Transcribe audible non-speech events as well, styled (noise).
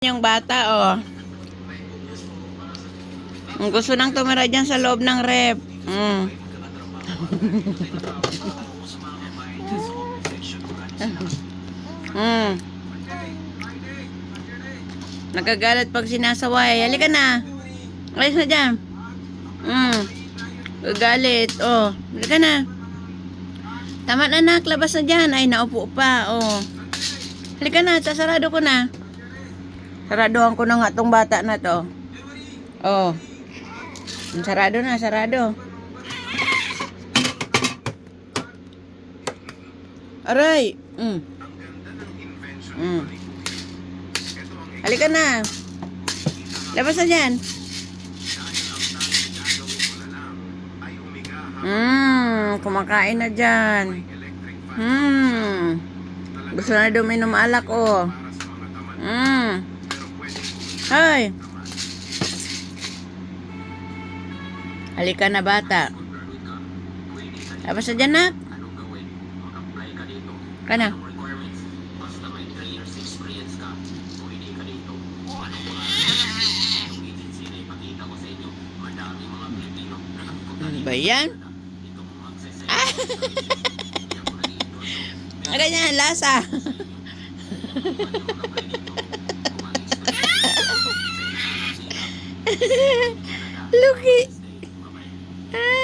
Yung bata, oh. Ang gusto nang tumira dyan sa loob ng rep. Mm. (laughs) mm. Nagagalit pag sinasaway. Halika na. Alis na dyan. Mm. Gagalit. Oh. Halika na. Tama na anak. Labas na dyan. Ay, naupo pa. Oh. Halika na. Sasarado ko na. Saradohan ko na nga tong bata na to. Oh. Sarado na, sarado. Aray. Mm. Mm. Halika na. Labas na dyan. Hmm, kumakain na dyan. Hmm. Gusto na daw minom alak, oh. Hmm. Hoy. Halika na bata. Labas na dyan, nak. Ka na. Ano ba yan? Ah! (laughs) Ganyan, lasa. (laughs) Look it. Ah.